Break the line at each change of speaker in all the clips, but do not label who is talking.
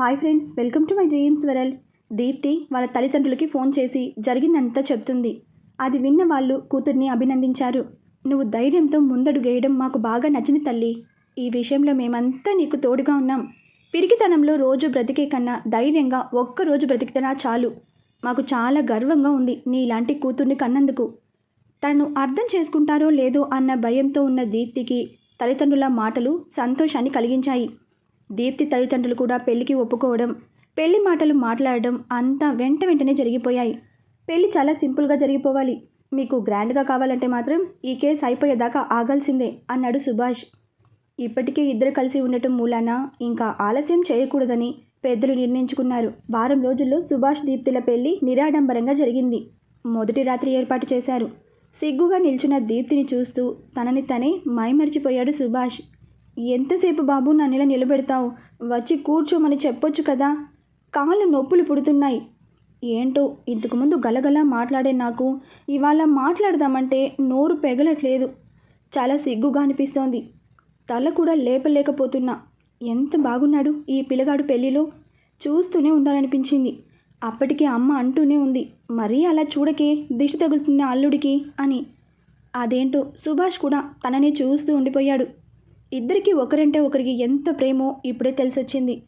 Hi friends welcome to my dreams world. Deepti వాళ్ళ తల్లిదండ్రులకి phone చేసి జరిగిందంతా చెప్తుంది. అది విన్న వాళ్ళు కూతుర్ని అభినందించారు. నువ్వు ధైర్యంతో ముందడుగేయడం మాకు బాగా నచ్చింది తల్లి. ఈ విషయంలో మేమంతా నీకు తోడుగా ఉన్నాం. పిరికితనంలో రోజు బ్రతికే కన్నా ధైర్యంగా ఒక్క రోజు బ్రతికితేనా చాలు. మాకు చాలా గర్వంగా ఉంది నీలాంటి కూతుర్ని కన్నందుకు. తను అర్థం చేసుకుంటారో లేదో అన్న భయంతో ఉన్న దీప్తికి తల్లిదండ్రుల మాటలు సంతోషాన్ని కలిగించాయి. దీప్తి తల్లిదండ్రులు కూడా పెళ్ళికి ఒప్పుకోవడం పెళ్ళి మాటలు మాట్లాడడం అంతా వెంట వెంటనే జరిగిపోయాయి. పెళ్ళి చాలా సింపుల్గా జరిగిపోవాలి. మీకు గ్రాండ్గా కావాలంటే మాత్రం ఈ కేసు అయిపోయేదాకా ఆగాల్సిందే అన్నాడు సుభాష్. ఇప్పటికే ఇద్దరు కలిసి ఉండటం మూలాన ఇంకా ఆలస్యం చేయకూడదని పెద్దలు నిర్ణయించుకున్నారు. వారం రోజుల్లో సుభాష్ దీప్తిల పెళ్ళి నిరాడంబరంగా జరిగింది. మొదటి రాత్రి ఏర్పాటు చేశారు. సిగ్గుగా నిల్చున్న దీప్తిని చూస్తూ తనని తనే మైమరిచిపోయాడు సుభాష్. ఎంతసేపు బాబు నన్ను ఇలా నిలబెడతావు? వచ్చి కూర్చోమని చెప్పొచ్చు కదా? కాళ్ళు నొప్పులు పుడుతున్నాయి. ఏంటో ఇంతకుముందు గలగల మాట్లాడే నాకు. ఇవాళ మాట్లాడదామంటే నోరు పెగలట్లేదు. చాలా సిగ్గుగా అనిపిస్తోంది. తల కూడా లేపలేకపోతున్నా. ఎంత బాగున్నాడు ఈ పిల్లగాడు పెళ్ళిలో? చూస్తూనే ఉండాలనిపించింది. అప్పటికి అమ్మ అంటూనే ఉంది. మరీ అలా చూడకే దిష్టి తగులుతున్న అల్లుడికి అని. అదేంటో సుభాష్ కూడా తననే చూస్తూ ఉండిపోయాడు. ఇద్దరికి ఒకరంటే ఒకరికి ఎంత ప్రేమో ఇప్పుడే తెలిసొచ్చింది.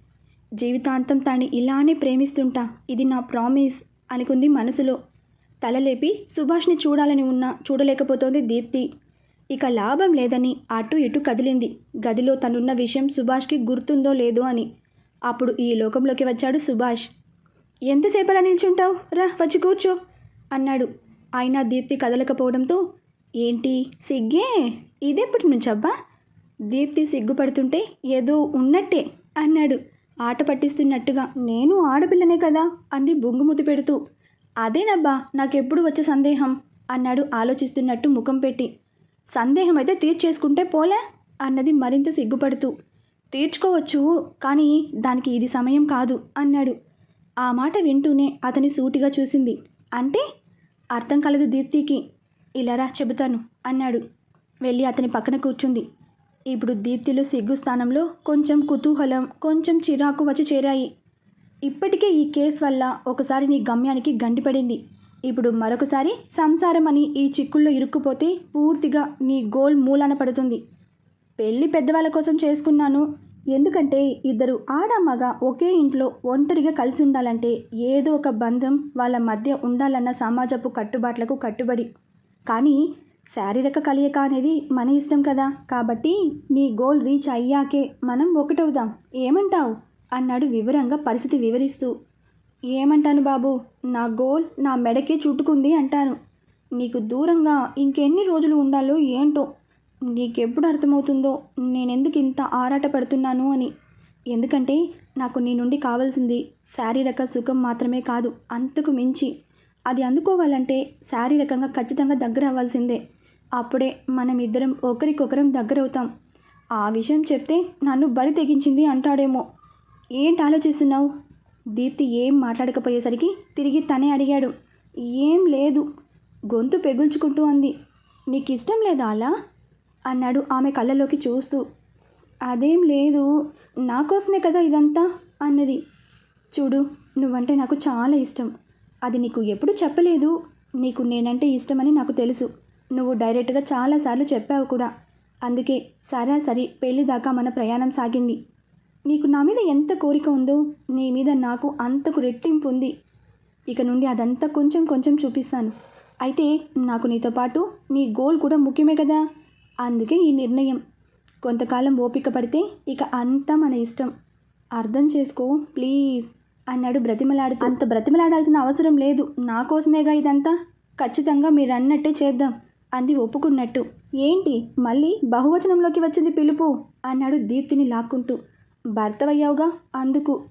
జీవితాంతం తాను ఇలానే ప్రేమిస్తుంటా ఇది నా ప్రామిస్ అనుకుంది మనసులో. తలలేపి సుభాష్ని చూడాలని ఉన్నా చూడలేకపోతోంది దీప్తి. ఇక లాభం లేదని అటు ఇటు కదిలింది. గదిలో తనున్న విషయం సుభాష్కి గుర్తుందో లేదో అని. అప్పుడు ఈ లోకంలోకి వచ్చాడు సుభాష్. ఎంతసేపలా నిల్చుంటావు? రా వచ్చి కూర్చో అన్నాడు. అయినా దీప్తి కదలకపోవడంతో ఏంటి సిగ్గే? ఇదెప్పటి నుంచబ్బా? దీప్తి సిగ్గుపడుతుంటే ఏదో ఉన్నట్టే అన్నాడు. ఆట పట్టిస్తున్నట్టుగా నేను ఆడపిల్లనే కదా అంది బొంగుముతి పెడుతూ. అదేనబ్బా నాకెప్పుడు వచ్చే సందేహం? అన్నాడు ఆలోచిస్తున్నట్టు ముఖం పెట్టి. సందేహం అయితే తీర్చేసుకుంటే పోలే అన్నది మరింత సిగ్గుపడుతూ. తీర్చుకోవచ్చు కానీ దానికి ఇది సమయం కాదు అన్నాడు. ఆ మాట వింటూనే అతని సూటిగా చూసింది. అంటే? అర్థం కలదు దీప్తికి. ఇలారా చెబుతాను అన్నాడు. వెళ్ళి అతని పక్కన కూర్చుంది. ఇప్పుడు దీప్తిలో సిగ్గు స్థానంలో కొంచెం కుతూహలం కొంచెం చిరాకు వచ్చి చేరాయి. ఇప్పటికే ఈ కేసు వల్ల ఒకసారి నీ గమ్యానికి గండిపడింది ఇప్పుడు మరొకసారి సంసారం అని ఈ చిక్కుల్లో ఇరుక్కుపోతే పూర్తిగా నీ గోల్ మూలాన పడుతుంది. పెళ్ళి పెద్దవాళ్ళ కోసం చేసుకున్నాను. ఎందుకంటే ఇద్దరు ఆడ మగ ఒకే ఇంట్లో ఒంటరిగా కలిసి ఉండాలంటే ఏదో ఒక బంధం వాళ్ళ మధ్య ఉండాలన్న సమాజపు కట్టుబాట్లకు కట్టుబడి. కానీ శారీరక కలయిక అనేది మన ఇష్టం కదా. కాబట్టి నీ గోల్ రీచ్ అయ్యాకే మనం ఒకటవుదాం. ఏమంటావు? అన్నాడు వివరంగా పరిస్థితి వివరిస్తూ. ఏమంటాను బాబు? నా గోల్ నా మెడకే చుట్టుకుంది అంటాను. నీకు దూరంగా ఇంకెన్ని రోజులు ఉండాలో ఏంటో? నీకెప్పుడు అర్థమవుతుందో నేనెందుకు ఇంత ఆరాట పడుతున్నాను అని. ఎందుకంటే నాకు నీ నుండి కావాల్సింది శారీరక సుఖం మాత్రమే కాదు అంతకు మించి. అది అందుకోవాలంటే శారీరకంగా ఖచ్చితంగా దగ్గర అవ్వాల్సిందే. అప్పుడే మనం ఇద్దరం ఒకరికొకరం దగ్గరవుతాం ఆ విషయం చెప్తే నన్ను బరి తెగించింది అంటాడేమో. ఏంటి ఆలోచిస్తున్నావు? దీప్తి ఏం మాట్లాడకపోయేసరికి తిరిగి తనే అడిగాడు. ఏం లేదు. గొంతు పెగుల్చుకుంటూ అంది. నీకు ఇష్టం లేదా అలా? అన్నాడు ఆమె కళ్ళలోకి చూస్తూ. అదేం లేదు. నా కోసమే కదా ఇదంతా? అన్నది. చూడు నువ్వంటే నాకు చాలా ఇష్టం. అది నీకు ఎప్పుడు చెప్పలేదు? నీకు నేనంటే ఇష్టమని నాకు తెలుసు. నువ్వు డైరెక్ట్గా చాలాసార్లు చెప్పావు కూడా. అందుకే సరాసరి పెళ్ళి దాకా మన ప్రయాణం సాగింది. నీకు నా మీద ఎంత కోరిక ఉందో నీ మీద నాకు అంతకు రెట్టింపు ఉంది. ఇక నుండి అదంతా కొంచెం కొంచెం చూపిస్తాను. అయితే నాకు నీతో పాటు నీ గోల్ కూడా ముఖ్యమే కదా? అందుకే ఈ నిర్ణయం. కొంతకాలం ఓపిక పడితే ఇక అంతా మన ఇష్టం. అర్థం చేసుకో ప్లీజ్. అన్నాడు బ్రతిమలాడుతూ. అంత బ్రతిమలాడాల్సిన అవసరం లేదు. నా కోసమేగా ఇదంతా? ఖచ్చితంగా మీరు అన్నట్టే చేద్దాం అంది ఒప్పుకున్నట్టు. ఏంటి? మళ్ళీ బహువచనంలోకి వచ్చింది పిలుపు? అన్నాడు దీప్తిని లాక్కుంటూ. భర్తవయ్యావుగా? అందుకు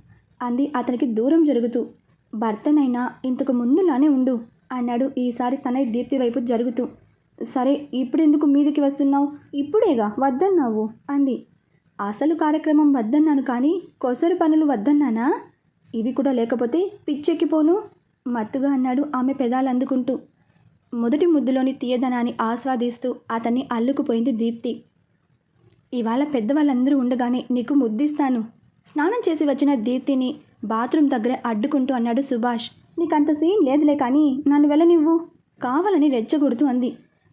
అంది అతనికి దూరం జరుగుతూ. భర్తనైనా ఇంతకు ముందులానే ఉండు అన్నాడు ఈసారి తన దీప్తి వైపు జరుగుతూ. సరే ఇప్పుడెందుకు మీదికి వస్తున్నావు? ఇప్పుడేగా వద్దన్నావు అంది. అసలు కార్యక్రమం వద్దన్నాను కానీ కొసరు పనులు వద్దన్నానా? ఇవి కూడా లేకపోతే పిచ్చెక్కిపోను మత్తుగా అన్నాడు ఆమె పెదాలు అందుకుంటూ. మొదటి ముద్దులోని తీయదనాన్ని ఆస్వాదిస్తూ అతన్ని అల్లుకుపోయింది దీప్తి. ఇవాళ పెద్దవాళ్ళందరూ ఉండగానే నీకు ముద్దిస్తాను. స్నానం చేసి వచ్చిన దీప్తిని బాత్రూమ్ దగ్గర అడ్డుకుంటూ అన్నాడు సుభాష్. నీకంత సీన్ లేదులే కానీ నన్ను వెళ్ళనివ్వు. కావాలని రెచ్చగొడుతూ అంది.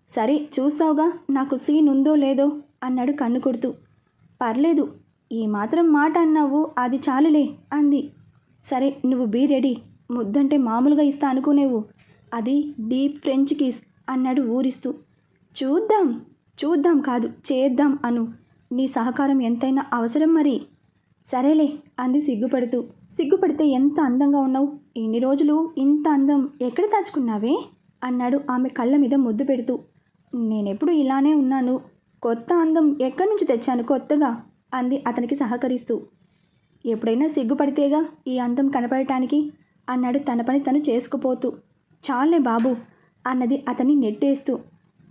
సరే చూస్తావుగా నాకు సీన్ ఉందో లేదో అన్నాడు కన్ను కొడుతూ. పర్లేదు ఈ మాత్రం మాట అన్నావు అది చాలులే అంది. సరే నువ్వు బీ రెడీ. ముద్దంటే మామూలుగా ఇస్తా అనుకునేవు. అది డీప్ ఫ్రెంచ్ కిస్ అన్నాడు ఊరిస్తూ. చూద్దాం చూద్దాం కాదు చేద్దాం అను. నీ సహకారం ఎంతైనా అవసరం మరి. సరేలే అంది సిగ్గుపడుతూ. సిగ్గుపడితే ఎంత అందంగా ఉన్నావు? ఎన్ని రోజులు ఇంత అందం ఎక్కడ దాచుకున్నావే? అన్నాడు ఆమె కళ్ళ మీద ముద్దు పెడుతూ. నేనెప్పుడు ఇలానే ఉన్నాను. కొత్త అందం ఎక్కడి నుంచి తెచ్చాను కొత్తగా? అంది అతనికి సహకరిస్తూ. ఎప్పుడైనా సిగ్గుపడితేగా ఈ అందం కనపడటానికి అన్నాడు తన పని తను చేసుకుపోతూ. చాలే బాబు అన్నది అతన్ని నెట్టేస్తూ.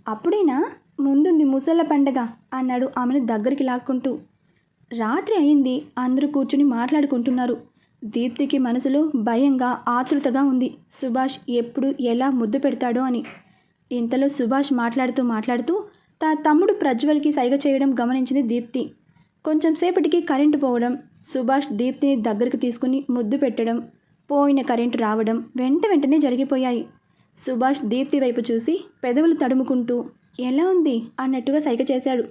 అప్పుడేనా? ముందుంది ముసళ్ళ పండగ అన్నాడు ఆమెను దగ్గరికి లాక్కుంటూ. రాత్రి అయింది అందరూ కూర్చుని మాట్లాడుకుంటున్నారు. దీప్తికి మనసులో భయంగా ఆతృతగా ఉంది. సుభాష్ ఎప్పుడు ఎలా ముద్దు పెడతాడో అని. ఇంతలో సుభాష్ మాట్లాడుతూ మాట్లాడుతూ తన తమ్ముడు ప్రజ్వల్కి సైగ చేయడం గమనించింది దీప్తి. కొంచెం సేపటికి కరెంటు పోవడం సుభాష్ దీప్తిని దగ్గరికి తీసుకుని ముద్దు పెట్టడం పోయిన కరెంటు రావడం వెంట వెంటనే జరిగిపోయాయి. సుభాష్ దీప్తి వైపు చూసి పెదవులు తడుముకుంటూ ఎలా ఉంది? అన్నట్టుగా సైగ చేశాడు.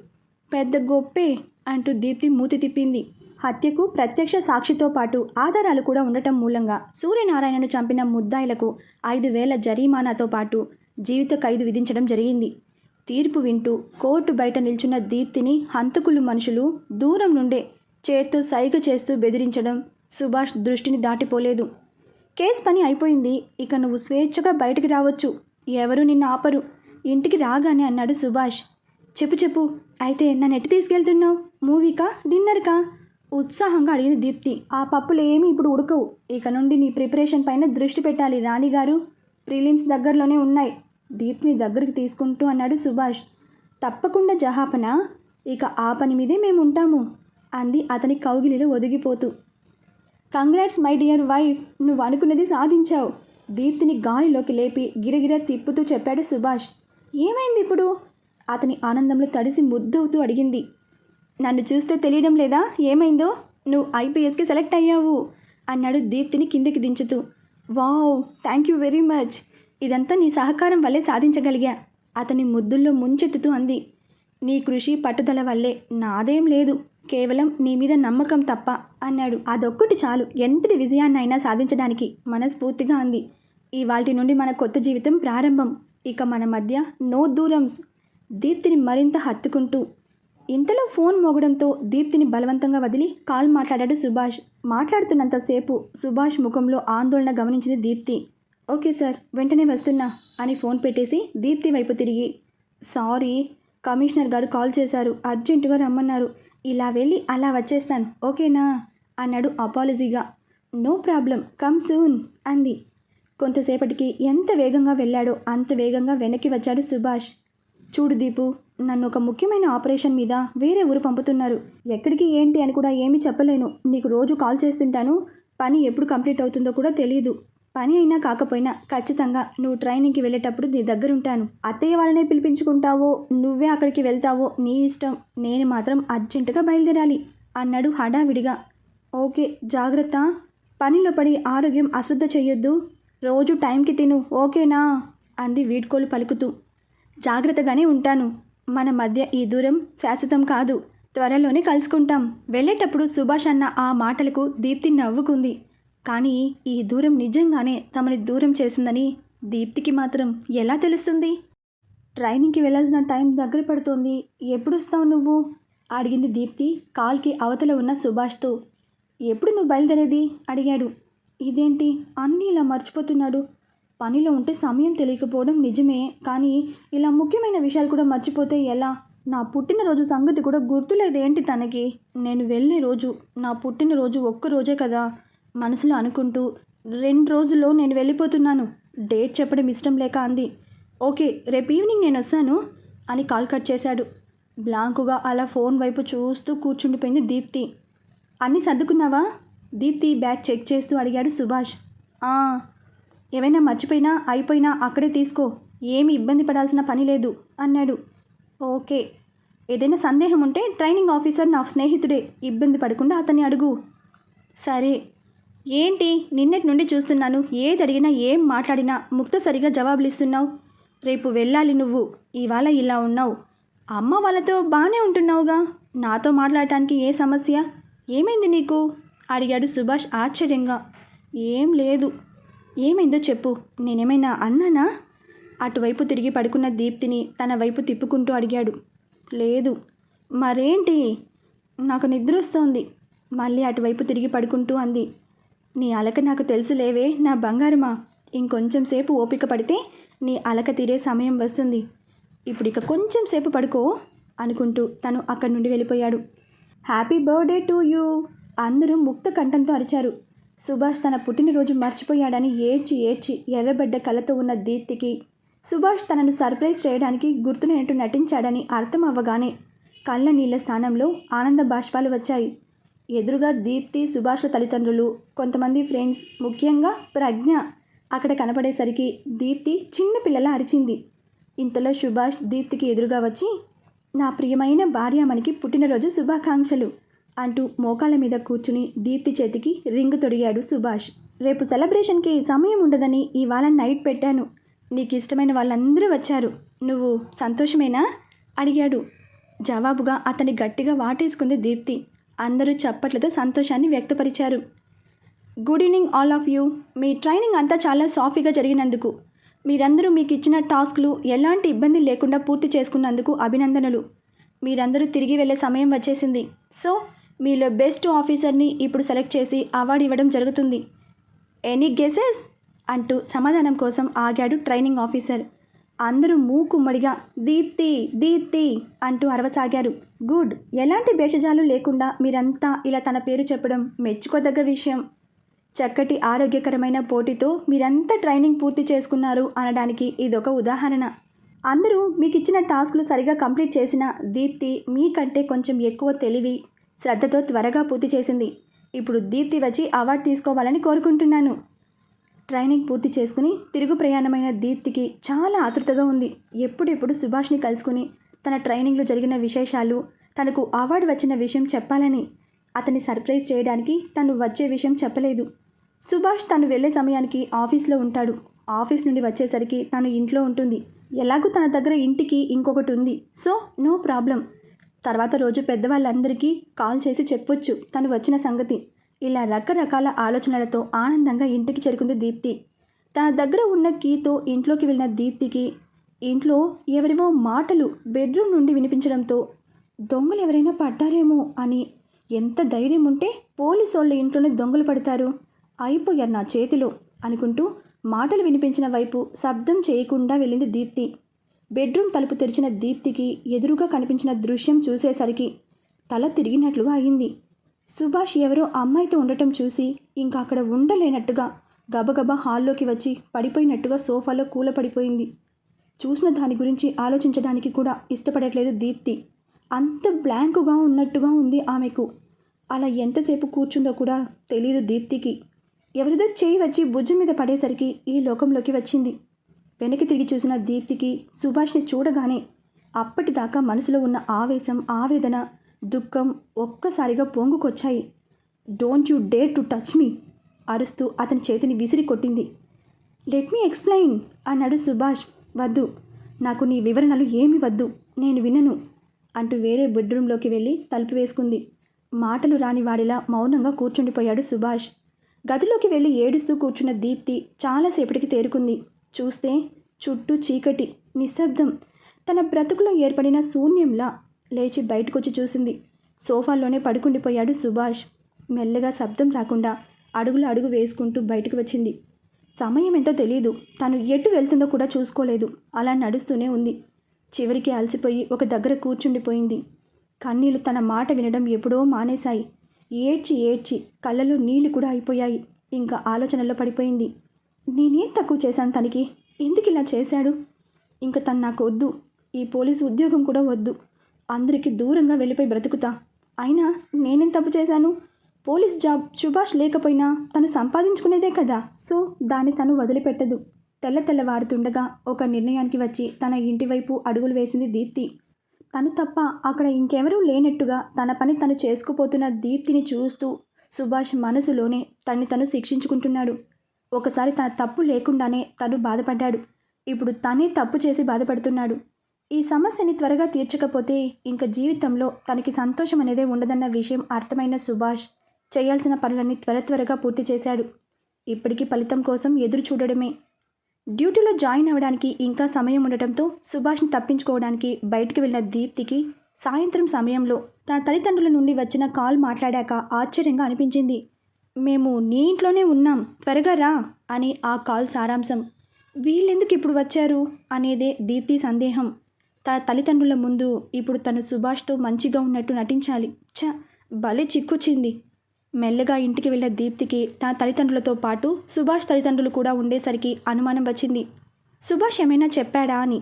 పెద్ద గొప్పే అంటూ దీప్తి మూతి తిప్పింది. హత్యకు ప్రత్యక్ష సాక్షితో పాటు ఆధారాలు కూడా ఉండటం మూలంగా సూర్యనారాయణను చంపిన ముద్దాయిలకు ఐదు వేల జరిమానాతో పాటు జీవిత ఖైదు విధించడం జరిగింది. తీర్పు వింటూ కోర్టు బయట నిల్చున్న దీప్తిని హంతకులు మనుషులు దూరం నుండే చేత్తో సైగ చేస్తూ బెదిరించడం సుభాష్ దృష్టిని దాటిపోలేదు. కేసు పని అయిపోయింది. ఇక నువ్వు స్వేచ్ఛగా బయటికి రావచ్చు. ఎవరు నిన్ను ఆపరు. ఇంటికి రాగానే అన్నాడు సుభాష్. చెప్పు చెప్పు. అయితే నన్ను ఎట్టి తీసుకెళ్తున్నావు? మూవీకా? డిన్నర్కా? ఉత్సాహంగా అడిగింది దీప్తి. ఆ పప్పులు ఏమీ ఇప్పుడు ఉడకవు. ఇక నుండి నీ ప్రిపరేషన్ పైన దృష్టి పెట్టాలి రాణిగారు. ప్రిలిమ్స్ దగ్గరలోనే ఉన్నాయి. దీప్ని దగ్గరికి తీసుకుంటూ అన్నాడు సుభాష్. తప్పకుండా జహాపన ఇక ఆ పని మీదే మేము ఉంటాము అంది అతని కౌగిలిలో ఒదిగిపోతూ. కంగ్రాట్స్ మై డియర్ వైఫ్ నువ్వు అనుకున్నది సాధించావు దీప్తిని గాలిలోకి లేపి గిరగిరా తిప్పుతూ చెప్పాడు సుభాష్. ఏమైంది ఇప్పుడు? అతని ఆనందంలో తడిసి ముద్దవుతూ అడిగింది. నన్ను చూస్తే తెలియడం లేదా? ఏమైందో? నువ్వు ఐపీఎస్కి సెలెక్ట్ అయ్యావు అన్నాడు దీప్తిని కిందకి దించుతూ. Wow thank you very much ఇదంతా నీ సహకారం వల్లే సాధించగలిగా. అతని ముద్దుల్లో ముంచెత్తుతూ అంది. నీ కృషి పట్టుదల వల్లే. నాదేం లేదు. కేవలం నీ మీద నమ్మకం తప్ప అన్నాడు. అదొక్కటి చాలు. ఎంతటి విజయాన్నైనా సాధించడానికి మనస్ఫూర్తిగా అంది. ఇవాటి నుండి మన కొత్త జీవితం ప్రారంభం. ఇక మన మధ్య నో దూరమ్స్. దీప్తిని మరింత హత్తుకుంటూ. ఇంతలో ఫోన్ మోగడంతో దీప్తిని బలవంతంగా వదిలి కాల్ మాట్లాడాడు సుభాష్. మాట్లాడుతున్నంతసేపు సుభాష్ ముఖంలో ఆందోళన గమనించింది దీప్తి. ఓకే సార్ వెంటనే వస్తున్నా అని ఫోన్ పెట్టేసి దీప్తి వైపు తిరిగి. సారీ కమిషనర్ గారు కాల్ చేశారు అర్జెంటుగా రమ్మన్నారు. ఇలా వెళ్ళి అలా వచ్చేస్తాను ఓకేనా? అన్నాడు అపాలజీగా. నో ప్రాబ్లం కమ్ సూన్ అంది. కొంతసేపటికి ఎంత వేగంగా వెళ్ళాడో అంత వేగంగా వెనక్కి వచ్చాడు సుభాష్. చూడు దీపు నన్ను ఒక ముఖ్యమైన ఆపరేషన్ మీద వేరే ఊరు పంపుతున్నారు. ఎక్కడికి ఏంటి అని కూడా ఏమీ చెప్పలేను. నీకు రోజు కాల్ చేస్తుంటాను పని ఎప్పుడు కంప్లీట్ అవుతుందో కూడా తెలియదు పని అయినా కాకపోయినా ఖచ్చితంగా నువ్వు ట్రైనింగ్కి వెళ్ళేటప్పుడు నీ దగ్గర ఉంటాను అత్తయ్య వాళ్ళనే పిలిపించుకుంటావో నువ్వే అక్కడికి వెళ్తావో నీ ఇష్టం. నేను మాత్రం అర్జెంటుగా బయలుదేరాలి అన్నాడు హడావిడిగా. ఓకే జాగ్రత్త. పనిలో పడి ఆరోగ్యం అశుద్ధ చెయ్యొద్దు రోజు టైంకి తిను ఓకేనా? అంది వీడ్కోలు పలుకుతూ. జాగ్రత్తగానే ఉంటాను. మన మధ్య ఈ దూరం శాశ్వతం కాదు. త్వరలోనే కలుసుకుంటాం. వెళ్ళేటప్పుడు సుభాష్ అన్న ఆ మాటలకు దీప్తి నవ్వుకుంది. కానీ ఈ దూరం నిజంగానే తమని దూరం చేసిందని దీప్తికి మాత్రం ఎలా తెలుస్తుంది? ట్రైనింగ్కి వెళ్ళాల్సిన టైం దగ్గర పడుతోంది. ఎప్పుడు వస్తావు నువ్వు? అడిగింది దీప్తి కాల్కి అవతల ఉన్న సుభాష్తో. ఎప్పుడు నువ్వు బయలుదేరేది? అడిగాడు. ఇదేంటి? అన్నీ ఇలా మర్చిపోతున్నాడు. పనిలో ఉంటే సమయం తెలియకపోవడం నిజమే కానీ ఇలా ముఖ్యమైన విషయాలు కూడా మర్చిపోతే ఎలా? నా పుట్టినరోజు సంగతి కూడా గుర్తులేదేంటి తనకి? నేను వెళ్ళే రోజు నా పుట్టినరోజు ఒక్క రోజే కదా. మనసులో అనుకుంటూ రెండు రోజుల్లో నేను వెళ్ళిపోతున్నాను. డేట్ చెప్పడం ఇష్టం లేక అంది. ఓకే రేపు ఈవినింగ్ నేను వస్తాను అని కాల్ కట్ చేశాడు. బ్లాంకుగా అలా ఫోన్ వైపు చూస్తూ కూర్చుండిపోయింది దీప్తి. అన్నీ సర్దుకున్నావా? దీప్తి బ్యాగ్ చెక్ చేస్తూ అడిగాడు సుభాష్. ఏమైనా మర్చిపోయినా అయిపోయినా అక్కడే తీసుకో. ఏమి ఇబ్బంది పడాల్సిన పని లేదు అన్నాడు. ఓకే ఏదైనా సందేహం ఉంటే ట్రైనింగ్ ఆఫీసర్ నా స్నేహితుడే. ఇబ్బంది పడకుండా అతన్ని అడుగు. సరే ఏంటి? నిన్నటి నుండి చూస్తున్నాను. ఏది అడిగినా ఏం మాట్లాడినా ముక్త సరిగా జవాబులు ఇస్తున్నావు రేపు వెళ్ళాలి నువ్వు. ఇవాళ ఇలా ఉన్నావు. అమ్మ వాళ్ళతో బాగానే ఉంటున్నావుగా. నాతో మాట్లాడటానికి ఏ సమస్య? ఏమైంది నీకు? అడిగాడు సుభాష్ ఆశ్చర్యంగా. ఏం లేదు. ఏమైందో చెప్పు. నేనేమైనా అన్నానా? అటువైపు తిరిగి పడుకున్న దీప్తిని తన వైపు తిప్పుకుంటూ అడిగాడు. లేదు. మరేంటి? నాకు నిద్ర వస్తోంది మళ్ళీ అటువైపు తిరిగి పడుకుంటూ అంది. నీ అలక నాకు తెలుసులేవే నా బంగారమా? ఇంకొంచెం సేపు ఓపిక పడితే నీ అలక తీరే సమయం వస్తుంది. ఇప్పుడు ఇక కొంచెం సేపు పడుకో అనుకుంటూ తను అక్కడి నుండి వెళ్ళిపోయాడు. Happy birthday to you! అందరూ ముక్త కంఠంతో అరిచారు. సుభాష్ తన పుట్టినరోజు మర్చిపోయాడని ఏడ్చి ఏడ్చి ఎర్రబడ్డ కళ్ళతో ఉన్న దీప్తికి సుభాష్ తనను సర్ప్రైజ్ చేయడానికి గుర్తులేనట్టు నటించాడని అర్థం అవ్వగానే కళ్ళ నీళ్ళ స్థానంలో ఆనంద బాష్పాలు వచ్చాయి. ఎదురుగా దీప్తి సుభాష్ల తల్లిదండ్రులు కొంతమంది ఫ్రెండ్స్ ముఖ్యంగా ప్రజ్ఞ. అక్కడ కనపడేసరికి దీప్తి చిన్న పిల్లల అరిచింది. ఇంతలో సుభాష్ దీప్తికి ఎదురుగా వచ్చి నా ప్రియమైన భార్య మనకి పుట్టినరోజు శుభాకాంక్షలు అంటూ మోకాళ్ళ మీద కూర్చుని దీప్తి చేతికి రింగు తొడిగాడు సుభాష్. రేపు సెలబ్రేషన్కి సమయం ఉండదని ఇవాళ నైట్ పెట్టాను. నీకు ఇష్టమైన వాళ్ళందరూ వచ్చారు. నువ్వు సంతోషమేనా? అడిగాడు. జవాబుగా అతని గట్టిగా వాటేసుకుంది దీప్తి. అందరూ చప్పట్లతో సంతోషాన్ని వ్యక్తపరిచారు. Good evening all of you. Me training అంతా చాలా సాఫీగా జరిగినందుకు మీరందరూ మీకు ఇచ్చిన టాస్క్లు ఎలాంటి ఇబ్బంది లేకుండా పూర్తి చేసుకున్నందుకు అభినందనలు. మీరందరూ తిరిగి వెళ్ళే సమయం వచ్చేసింది. సో మీలో బెస్ట్ ఆఫీసర్ని ఇప్పుడు సెలెక్ట్ చేసి అవార్డు ఇవ్వడం జరుగుతుంది. Any guesses? అంటూ సమాధానం కోసం ఆగాడు ట్రైనింగ్ ఆఫీసర్. అందరూ మూకుమ్మడిగా దీప్తి దీప్తి అంటూ అరవసాగారు. గుడ్ ఎలాంటి భేషజాలు లేకుండా మీరంతా ఇలా తన పేరు చెప్పడం మెచ్చుకోదగ్గ విషయం. చక్కటి ఆరోగ్యకరమైన పోటీతో మీరంతా ట్రైనింగ్ పూర్తి చేసుకున్నారు అనడానికి ఇదొక ఉదాహరణ. అందరూ మీకు ఇచ్చిన టాస్క్లు సరిగా కంప్లీట్ చేసిన దీప్తి మీకంటే కొంచెం ఎక్కువ తెలివి శ్రద్ధతో త్వరగా పూర్తి చేసింది. ఇప్పుడు దీప్తి వచ్చి అవార్డు తీసుకోవాలని కోరుకుంటున్నాను. ట్రైనింగ్ పూర్తి చేసుకుని తిరుగు ప్రయాణమైన దీప్తికి చాలా ఆతృతగా ఉంది. ఎప్పుడెప్పుడు సుభాష్ని కలుసుకుని తన ట్రైనింగ్లో జరిగిన విశేషాలు తనకు అవార్డు వచ్చిన విషయం చెప్పాలని అతన్ని సర్ప్రైజ్ చేయడానికి తను వచ్చే విషయం చెప్పలేదు. సుభాష్ తను వెళ్ళే సమయానికి ఆఫీస్లో ఉంటాడు. ఆఫీస్ నుండి వచ్చేసరికి తను ఇంట్లో ఉంటుంది. ఎలాగూ తన దగ్గర ఇంటికి ఇంకొకటి ఉంది. So no problem. తర్వాత రోజు పెద్దవాళ్ళందరికీ కాల్ చేసి చెప్పొచ్చు తను వచ్చిన సంగతి. ఇలా రకరకాల ఆలోచనలతో ఆనందంగా ఇంటికి చేరుకుంది దీప్తి. తన దగ్గర ఉన్న కీతో ఇంట్లోకి వెళ్ళిన దీప్తికి ఇంట్లో ఎవరివో మాటలు బెడ్రూమ్ నుండి వినిపించడంతో దొంగలు ఎవరైనా పడ్డారేమో అని ఎంత ధైర్యం ఉంటే పోలీసు వాళ్ళు ఇంట్లోనే దొంగలు పడతారు అయిపోయారు నా చేతిలో అనుకుంటూ మాటలు వినిపించిన వైపు శబ్దం చేయకుండా వెళ్ళింది దీప్తి. బెడ్రూమ్ తలుపు తెరిచిన దీప్తికి ఎదురుగా కనిపించిన దృశ్యం చూసేసరికి తల తిరిగినట్లుగా అయింది. సుభాష్ ఎవరో అమ్మాయితో ఉండటం చూసి ఇంకా అక్కడ ఉండలేనట్టుగా గబగబా హాల్లోకి వచ్చి పడిపోయినట్టుగా సోఫాలో కూలపడిపోయింది. చూసిన దాని గురించి ఆలోచించడానికి కూడా ఇష్టపడట్లేదు దీప్తి. అంత బ్లాంకుగా ఉన్నట్టుగా ఉంది ఆమెకు. అలా ఎంతసేపు కూర్చుందో కూడా తెలియదు దీప్తికి. ఎవరిదో చేయి వచ్చి భుజం మీద పడేసరికి ఈ లోకంలోకి వచ్చింది. వెనక్కి తిరిగి చూసిన దీప్తికి సుభాష్ని చూడగానే అప్పటిదాకా మనసులో ఉన్న ఆవేశం ఆవేదన దుఃఖం ఒక్కసారిగా పొంగుకొచ్చాయి. Don't you dare to touch me అరుస్తూ అతని చేతిని విసిరి కొట్టింది. లెట్ మీ ఎక్స్ప్లెయిన్ అన్నాడు సుభాష్. వద్దు. నాకు నీ వివరణలు ఏమి వద్దు. నేను వినను అంటూ వేరే బెడ్రూమ్లోకి వెళ్ళి తలుపు వేసుకుంది. మాటలు రాని వాడిలా మౌనంగా కూర్చుండిపోయాడు సుభాష్. గదిలోకి వెళ్ళి ఏడుస్తూ కూర్చున్న దీప్తి చాలాసేపటికి తేరుకుంది. చూస్తే చుట్టూ చీకటి నిశ్శబ్దం. తన బ్రతుకులో ఏర్పడిన శూన్యంలా లేచి బయటకొచ్చి చూసింది. సోఫాలోనే పడుకుండిపోయాడు సుభాష్. మెల్లగా శబ్దం రాకుండా అడుగులు అడుగు వేసుకుంటూ బయటకు వచ్చింది. సమయం ఎంతో తెలియదు తను ఎటు వెళ్తుందో కూడా చూసుకోలేదు. అలా నడుస్తూనే ఉంది. చివరికి అలసిపోయి ఒక దగ్గర కూర్చుండిపోయింది. కన్నీళ్ళు తన మాట వినడం ఎప్పుడో మానేశాయి. ఏడ్చి ఏడ్చి కళ్ళలో నీళ్ళు కూడా అయిపోయాయి. ఇంకా ఆలోచనల్లో పడిపోయింది. నేనేం తక్కువ చేశాను తనకి? ఎందుకు ఇలా చేశాడు? ఇంకా తను నాకు వద్దు. ఈ పోలీసు ఉద్యోగం కూడా వద్దు. అందరికీ దూరంగా వెళ్ళిపోయి బ్రతుకుతా. అయినా నేనేం తప్పు చేశాను? పోలీస్ జాబ్ సుభాష్ లేకపోయినా తను సంపాదించుకునేదే కదా. సో దాన్ని తను వదిలిపెట్టదు. తెల్ల తెల్లవారుతుండగా ఒక నిర్ణయానికి వచ్చి తన ఇంటి వైపు అడుగులు వేసింది దీప్తి. తను తప్ప అక్కడ ఇంకెవరూ లేనట్టుగా తన పని తను చేసుకుపోతున్న దీప్తిని చూస్తూ సుభాష్ మనసులోనే తన్ని తను శిక్షించుకుంటున్నాడు. ఒకసారి తన తప్పు లేకుండానే తను బాధపడ్డాడు. ఇప్పుడు తనే తప్పు చేసి బాధపడుతున్నాడు. ఈ సమస్యని త్వరగా తీర్చకపోతే ఇంక జీవితంలో తనకి సంతోషం అనేదే ఉండదన్న విషయం అర్థమైన సుభాష్ చేయాల్సిన పనులన్నీ త్వర త్వరగా పూర్తి చేశాడు. ఇప్పటికీ ఫలితం కోసం ఎదురు చూడడమే. డ్యూటీలో జాయిన్ అవ్వడానికి ఇంకా సమయం ఉండటంతో సుభాష్ని తప్పించుకోవడానికి బయటికి వెళ్ళిన దీప్తికి సాయంత్రం సమయంలో తన తల్లిదండ్రుల నుండి వచ్చిన కాల్ మాట్లాడాక ఆశ్చర్యంగా అనిపించింది. మేము నీ ఇంట్లోనే ఉన్నాం. త్వరగా రా అని ఆ కాల్ సారాంశం. వీళ్ళెందుకు ఇప్పుడు వచ్చారు? అనేదే దీప్తి సందేహం. తన తల్లిదండ్రుల ముందు ఇప్పుడు తను సుభాష్తో మంచిగా ఉన్నట్టు నటించాలి. ఛ! భలే చిక్కుచ్చింది మెల్లగా ఇంటికి వెళ్ళే దీప్తికి తన తల్లిదండ్రులతో పాటు సుభాష్ తల్లిదండ్రులు కూడా ఉండేసరికి అనుమానం వచ్చింది. సుభాష్ ఏమైనా చెప్పాడా అని.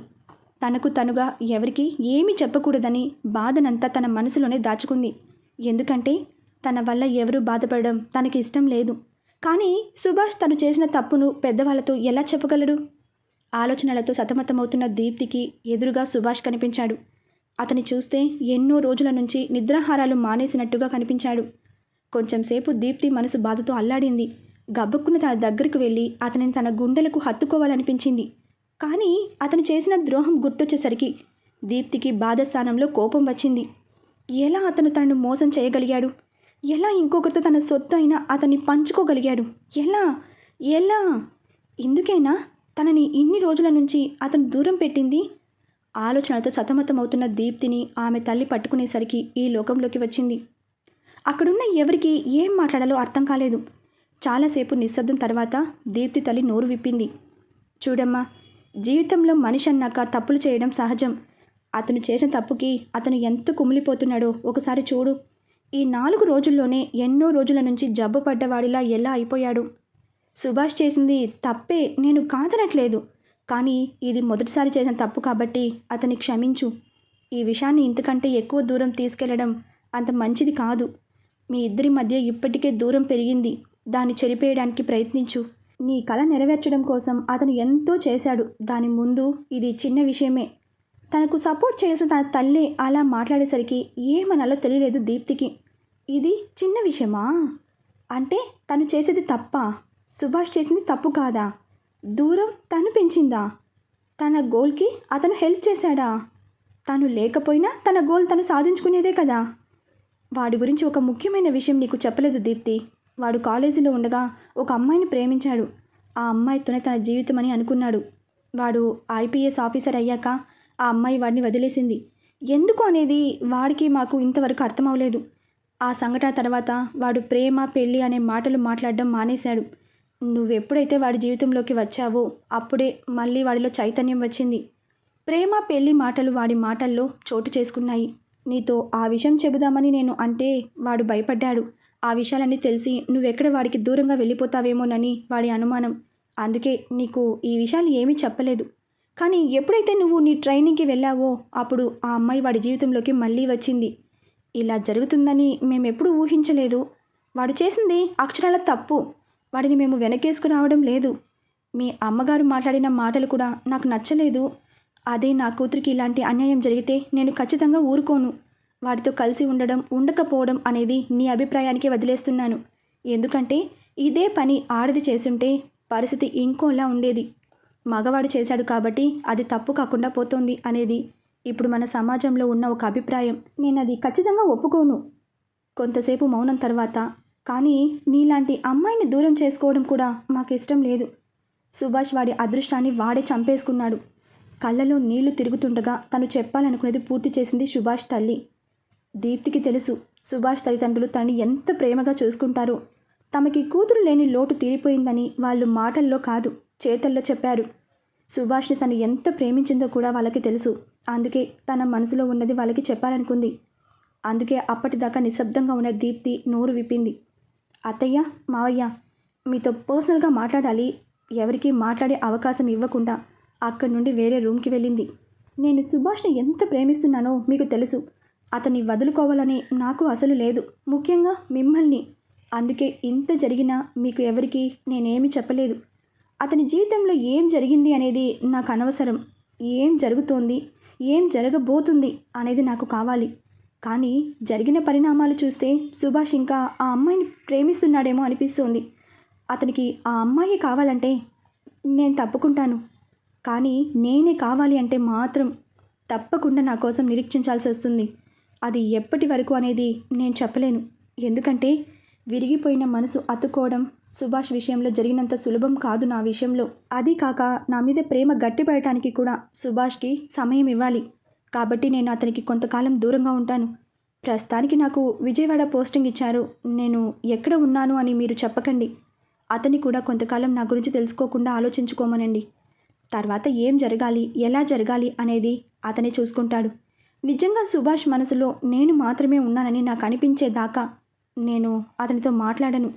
తనకు తనుగా ఎవరికి ఏమీ చెప్పకూడదని బాధనంతా తన మనసులోనే దాచుకుంది. ఎందుకంటే తన వల్ల ఎవరూ బాధపడడం తనకి ఇష్టం లేదు. కానీ సుభాష్ తను చేసిన తప్పును పెద్దవాళ్ళతో ఎలా చెప్పగలడు? ఆలోచనలతో సతమతమవుతున్న దీప్తికి ఎదురుగా సుభాష్ కనిపించాడు. అతని చూస్తే ఎన్నో రోజుల నుంచి నిద్రాహారాలు మానేసినట్టుగా కనిపించాడు. కొంచెంసేపు దీప్తి మనసు బాధతో అల్లాడింది. గబ్బుక్కున తన దగ్గరకు వెళ్ళి అతనిని తన గుండెలకు హత్తుకోవాలనిపించింది. కానీ అతను చేసిన ద్రోహం గుర్తొచ్చేసరికి దీప్తికి బాధ స్థానంలో కోపం వచ్చింది. ఎలా అతను తనను మోసం చేయగలిగాడు? ఎలా ఇంకొకరితో తన సొత్తు అయినా అతన్ని పంచుకోగలిగాడు? ఎలా? ఎలా? ఎందుకైనా తనని ఇన్ని రోజుల నుంచి అతను దూరం పెట్టింది? ఆలోచనలతో సతమతమవుతున్న దీప్తిని ఆమె తల్లి పట్టుకునేసరికి ఈ లోకంలోకి వచ్చింది. అక్కడున్న ఎవరికి ఏం మాట్లాడాలో అర్థం కాలేదు. చాలాసేపు నిశ్శబ్దం తర్వాత దీప్తి తల్లి నోరు విప్పింది. చూడమ్మా జీవితంలో మనిషి అన్నాక తప్పులు చేయడం సహజం. అతను చేసిన తప్పుకి అతను ఎంత కుమిలిపోతున్నాడో ఒకసారి చూడు. ఈ నాలుగు రోజుల్లోనే ఎన్నో రోజుల నుంచి జబ్బు పడ్డవాడిలా ఎలా అయిపోయాడు? సుభాష్ చేసింది తప్పే నేను కాదనట్లేదు. కానీ ఇది మొదటిసారి చేసిన తప్పు కాబట్టి అతన్ని క్షమించు. ఈ విషయాన్ని ఇంతకంటే ఎక్కువ దూరం తీసుకెళ్ళడం అంత మంచిది కాదు. మీ ఇద్దరి మధ్య ఇప్పటికే దూరం పెరిగింది. దాన్ని చెరిపేయడానికి ప్రయత్నించు. నీ కళ నెరవేర్చడం కోసం అతను ఎంతో చేశాడు. దాని ముందు ఇది చిన్న విషయమే. తనకు సపోర్ట్ చేయాల్సిన తన తల్లి అలా మాట్లాడేసరికి ఏమనాలో తెలియలేదు దీప్తికి. ఇది చిన్న విషయమా? అంటే తను చేసేది తప్ప? సుభాష్ చేసింది తప్పు కాదా? దూరం తను పెంచిందా? తన గోల్కి అతను హెల్ప్ చేశాడా? తను లేకపోయినా తన గోల్ తను సాధించుకునేదే కదా? వాడి గురించి ఒక ముఖ్యమైన విషయం నీకు చెప్పలేదు దీప్తి. వాడు కాలేజీలో ఉండగా ఒక అమ్మాయిని ప్రేమించాడు. ఆ అమ్మాయితోనే తన జీవితం అని అనుకున్నాడు. వాడు ఐపీఎస్ ఆఫీసర్ అయ్యాక ఆ అమ్మాయి వాడిని వదిలేసింది. ఎందుకు అనేది వాడికి మాకు ఇంతవరకు అర్థం అవ్వలేదు ఆ సంఘటన తర్వాత వాడు ప్రేమ పెళ్ళి అనే మాటలు మాట్లాడడం మానేశాడు. నువ్వెప్పుడైతే వాడి జీవితంలోకి వచ్చావో అప్పుడే మళ్ళీ వాడిలో చైతన్యం వచ్చింది. ప్రేమ పెళ్ళి మాటలు వాడి మాటల్లో చోటు చేసుకున్నాయి. నీతో ఆ విషయం చెబుదామని నేను అంటే వాడు భయపడ్డాడు. ఆ విషయాలన్నీ తెలిసి నువ్వెక్కడ వాడికి దూరంగా వెళ్ళిపోతావేమోనని వాడి అనుమానం. అందుకే నీకు ఈ విషయాలు ఏమీ చెప్పలేదు. కానీ ఎప్పుడైతే నువ్వు నీ ట్రైనింగ్కి వెళ్ళావో అప్పుడు ఆ అమ్మాయి వాడి జీవితంలోకి మళ్ళీ వచ్చింది. ఇలా జరుగుతుందని మేమెప్పుడు ఊహించలేదు. వాడు చేసింది అక్షరాల తప్పు. వాడిని మేము వెనకేసుకు రావడం లేదు. మీ అమ్మగారు మాట్లాడిన మాటలు కూడా నాకు నచ్చలేదు. అదే నా కూతురికి ఇలాంటి అన్యాయం జరిగితే నేను ఖచ్చితంగా ఊరుకోను. వాడితో కలిసి ఉండడం ఉండకపోవడం అనేది నీ అభిప్రాయానికి వదిలేస్తున్నాను. ఎందుకంటే ఇదే పని ఆడది చేసుంటే పరిస్థితి ఇంకోలా ఉండేది. మగవాడు చేశాడు కాబట్టి అది తప్పు కాకుండా పోతోంది అనేది ఇప్పుడు మన సమాజంలో ఉన్న ఒక అభిప్రాయం. నేను అది ఖచ్చితంగా ఒప్పుకోను. కొంతసేపు మౌనం తర్వాత కానీ నీలాంటి అమ్మాయిని దూరం చేసుకోవడం కూడా మాకు ఇష్టం లేదు. సుభాష్ వాడి అదృష్టాన్ని వాడే చంపేసుకున్నాడు. కళ్ళలో నీళ్ళు తిరుగుతుండగా తను చెప్పాలనుకునేది పూర్తి చేసింది సుభాష్ తల్లి. దీప్తికి తెలుసు సుభాష్ తల్లిదండ్రులు తనని ఎంత ప్రేమగా చూసుకుంటారో. తమకి కూతురు లేని లోటు తీరిపోయిందని వాళ్ళు మాటల్లో కాదు చేతల్లో చెప్పారు. సుభాష్ని తను ఎంత ప్రేమించిందో కూడా వాళ్ళకి తెలుసు. అందుకే తన మనసులో ఉన్నది వాళ్ళకి చెప్పాలనుకుంది. అందుకే అప్పటిదాకా నిశ్శబ్దంగా ఉన్న దీప్తి నోరు విప్పింది. అత్తయ్య మావయ్య మీతో పర్సనల్గా మాట్లాడాలి. ఎవరికీ మాట్లాడే అవకాశం ఇవ్వకుండా అక్కడి నుండి వేరే రూమ్కి వెళ్ళింది. నేను సుభాష్ని ఎంత ప్రేమిస్తున్నానో మీకు తెలుసు. అతన్ని వదులుకోవాలని నాకు అసలు లేదు. ముఖ్యంగా మిమ్మల్ని. అందుకే ఇంత జరిగినా మీకు ఎవరికి నేనేమి చెప్పలేదు. అతని జీవితంలో ఏం జరిగింది అనేది నాకు అనవసరం. ఏం జరుగుతోంది? ఏం జరగబోతుంది అనేది నాకు కావాలి. కానీ జరిగిన పరిణామాలు చూస్తే సుభాష్ ఇంకా ఆ అమ్మాయిని ప్రేమిస్తున్నాడేమో అనిపిస్తోంది. అతనికి ఆ అమ్మాయి కావాలంటే నేను తప్పుకుంటాను. కానీ నేనే కావాలి అంటే మాత్రం తప్పకుండా నా కోసం నిరీక్షించాల్సి వస్తుంది. అది ఎప్పటి వరకు అనేది నేను చెప్పలేను. ఎందుకంటే విరిగిపోయిన మనసు అతుక్కోవడం సుభాష్ విషయంలో జరిగినంత సులభం కాదు నా విషయంలో. అది కాక నా మీద ప్రేమ గట్టిపడటానికి కూడా సుభాష్కి సమయం ఇవ్వాలి. కాబట్టి నేను అతనికి కొంతకాలం దూరంగా ఉంటాను. ప్రస్తుతానికి నాకు విజయవాడ పోస్టింగ్ ఇచ్చారు. నేను ఎక్కడ ఉన్నాను అని మీరు చెప్పకండి. అతని కూడా కొంతకాలం నా గురించి తెలుసుకోకుండా ఆలోచించుకోమనండి. తర్వాత ఏం జరగాలి ఎలా జరగాలి అనేది అతనే చూసుకుంటాడు. నిజంగా సుభాష్ మనసులో నేను మాత్రమే ఉన్నానని నాకు అనిపించేదాకా నేను అతనితో మాట్లాడను.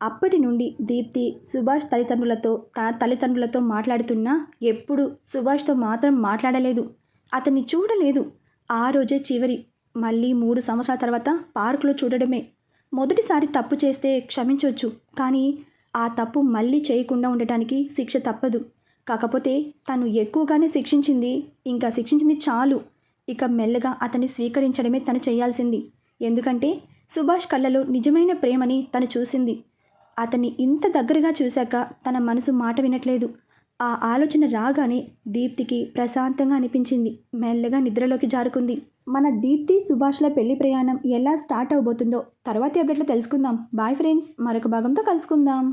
అప్పటి నుండి దీప్తి సుభాష్ తల్లిదండ్రులతో తన తల్లిదండ్రులతో మాట్లాడుతున్నా ఎప్పుడు సుభాష్తో మాత్రం మాట్లాడలేదు. అతన్ని చూడలేదు. ఆ రోజే చివరి మళ్ళీ మూడు సంవత్సరాల తర్వాత పార్కులో చూడడమే. మొదటిసారి తప్పు చేస్తే క్షమించవచ్చు కానీ ఆ తప్పు మళ్ళీ చేయకుండా ఉండటానికి శిక్ష తప్పదు. కాకపోతే తను ఎక్కువగానే శిక్షించింది ఇంకా శిక్షించింది చాలు. ఇక మెల్లగా అతన్ని స్వీకరించడమే తను చేయాల్సింది. ఎందుకంటే సుభాష్ కళ్ళలో నిజమైన ప్రేమని తను చూసింది. అతన్ని ఇంత దగ్గరగా చూశాక తన మనసు మాట వినట్లేదు. ఆ ఆలోచన రాగానే దీప్తికి ప్రశాంతంగా అనిపించింది. మెల్లగా నిద్రలోకి జారుకుంది. మన దీప్తి సుభాష్ల పెళ్ళి ప్రయాణం ఎలా స్టార్ట్ అవబోతుందో తర్వాతి అప్డేట్లో తెలుసుకుందాం. బాయ్ ఫ్రెండ్స్ మరొక భాగంతో కలుసుకుందాం.